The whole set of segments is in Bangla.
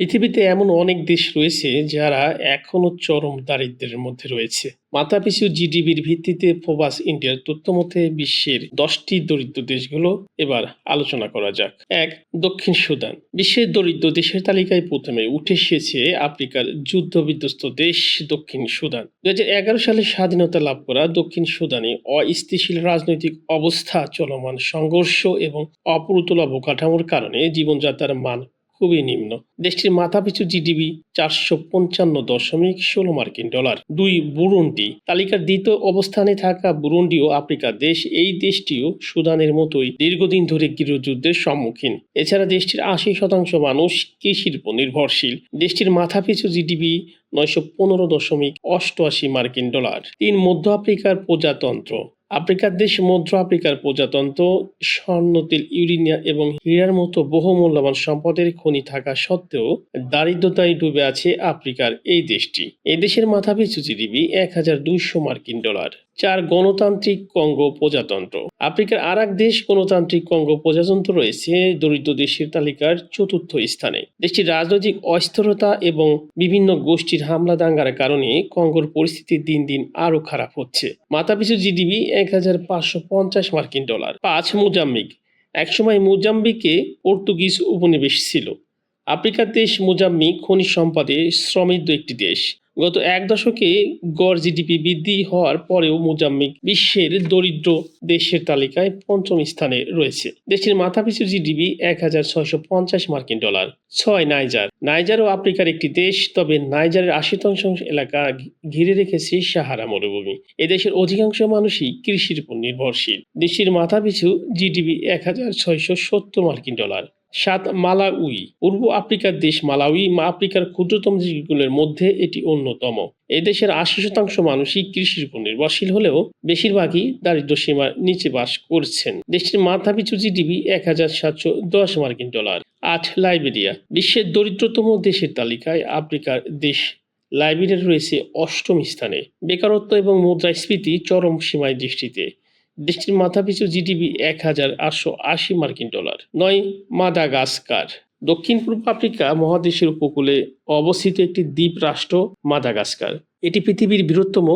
পৃথিবীতে এমন অনেক দেশ রয়েছে যারা এখনও চরম দারিদ্র্যের মধ্যে রয়েছে। মাথাপিছু জিডিপির ভিত্তিতে ফোবাস ইন্ডিয়ার তথ্য মতে বিশ্বের দশটি দরিদ্র দেশগুলো এবার আলোচনা করা যাক। এক, দক্ষিণ সুদান। বিশ্বের দরিদ্র দেশের তালিকায় প্রথমে উঠে এসেছে আফ্রিকার যুদ্ধ বিধ্বস্ত দেশ দক্ষিণ সুদান। দুই হাজার এগারো সালে স্বাধীনতা লাভ করা দক্ষিণ সুদানে অস্থিতিশীল রাজনৈতিক অবস্থা, চলমান সংঘর্ষ এবং অপ্রতুল অবকাঠামোর কারণে জীবনযাত্রার মান খুবই নিম্ন। দেশটির মাথাপিছু জিডিপি চারশো পঞ্চান্ন দশমিক ষোলো মার্কিন ডলার। দুই বুরুন্ডি তালিকার দ্বিতীয় অবস্থানে থাকা বুরুন্ডি ও আফ্রিকার দেশ এই দেশটিও সুদানের মতোই দীর্ঘদিন ধরে গৃহযুদ্ধের সম্মুখীন। এছাড়া দেশটির আশি শতাংশ মানুষ কৃষির উপর নির্ভরশীল। দেশটির মাথাপিছু জিডিপি নয়শো পনেরো দশমিক অষ্টআশি মার্কিন ডলার। তিন মধ্য আফ্রিকার প্রজাতন্ত্র। আফ্রিকার দেশ মধ্য আফ্রিকার প্রজাতন্ত্র স্বর্ণ তেল ইউরেনিয়া এবং হীরার মতো বহু মূল্যবান সম্পদের খনি থাকা সত্ত্বেও দারিদ্রতায় ডুবে আছে আফ্রিকার এই দেশটি। এই দেশের মাথাপিছু জিডিপি এক হাজার দুইশো মার্কিন ডলার। চার গণতান্ত্রিক কঙ্গো প্রজাতন্ত্র। আফ্রিকার আর এক দেশ গণতান্ত্রিক কঙ্গো প্রজাতন্ত্র রয়েছে দরিদ্র দেশের তালিকার চতুর্থ স্থানে। দেশটির রাজনৈতিক অস্থিরতা এবং বিভিন্ন গোষ্ঠীর হামলা দাঙ্গার কারণে কঙ্গোর পরিস্থিতি দিন দিন আরও খারাপ হচ্ছে। মাথাপিছু জিডিপি এক হাজার পাঁচশো পঞ্চাশ মার্কিন ডলার। পাঁচ মোজাম্বিক। একসময় মোজাম্বিকে পর্তুগিজ উপনিবেশ ছিল। আফ্রিকার দেশ মোজাম্বিক খনিজ সম্পদে সমৃদ্ধ একটি দেশ। গত এক দশকে গড় জিডিপি বৃদ্ধি হওয়ার পরেও মোজাম্বিক বিশ্বের দরিদ্র দেশের তালিকায় পঞ্চম স্থানে রয়েছে। দেশটির মাথাপিছু জিডিপি এক হাজার ছয়শো পঞ্চাশ মার্কিন ডলার, ছয় নাইজার। নাইজারও আফ্রিকার একটি দেশ, তবে নাইজারের আশি শতাংশ এলাকা ঘিরে রেখেছে সাহারা মরুভূমি। এদেশের অধিকাংশ মানুষই কৃষির উপর নির্ভরশীল। দেশটির মাথাপিছু জিডিপি এক হাজার ছয়শো সত্তর মার্কিন ডলার সাত মালাউই। পূর্ব আফ্রিকার দেশ মালাউই, মা আফ্রিকার ক্ষুদ্রতম দেশগুলোর মধ্যে এটি অন্যতম। এই দেশের আশি শতাংশ মানুষই কৃষির উপর নির্ভরশীল হলেও বেশিরভাগই দারিদ্র সীমার নিচে বাস করছেন। দেশটির মাথাপিছু জিডিপি এক হাজার সাতশো দশ মার্কিন ডলার। আট লাইবেরিয়া। বিশ্বের দরিদ্রতম দেশের তালিকায় আফ্রিকার দেশ লাইবেরিয়া রয়েছে অষ্টম স্থানে। বেকারত্ব এবং মুদ্রাস্ফীতি চরম সীমায় দেশটিতে দেশটির মাথাপিছু জিডিপি এক হাজার আটশো আশি মার্কিন ডলার। নয়, মাদাগাস্কার। দক্ষিণ পূর্ব আফ্রিকা মহাদেশের উপকূলে অবস্থিত একটি দ্বীপ রাষ্ট্র, মাদাগাস্কার। এটি পৃথিবীর বৃহত্তম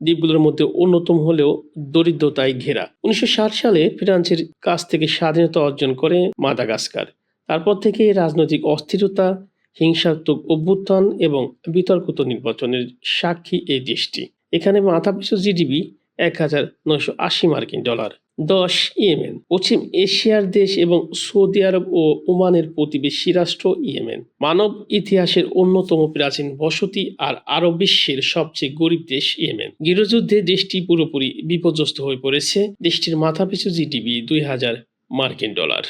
দ্বীপগুলোর মধ্যে অন্যতম হলেও দরিদ্রতায় ঘেরা। উনিশশো ষাট সালে ফ্রান্সের কাছ থেকে স্বাধীনতা অর্জন করে মাদাগাস্কার। তারপর থেকে রাজনৈতিক অস্থিরতা, হিংসাত্মক অভ্যুত্থান এবং বিতর্কিত নির্বাচনের সাক্ষী এই দেশটি। এখানে মাথাপিছু জিডিপি এক হাজার নয়শো আশি মার্কিন ডলার। দশ, ইয়েমেন। পশ্চিম এশিয়ার দেশ এবং সৌদি আরব ও ওমানের প্রতিবেশী রাষ্ট্র, ইয়েমেন। মানব ইতিহাসের অন্যতম প্রাচীন বসতি আর আরব বিশ্বের সবচেয়ে গরিব দেশ, ইয়েমেন। গৃহযুদ্ধে দেশটি পুরোপুরি বিপর্যস্ত হয়ে পড়েছে। দেশটির মাথাপিছু জিডিপি দুই হাজার মার্কিন ডলার।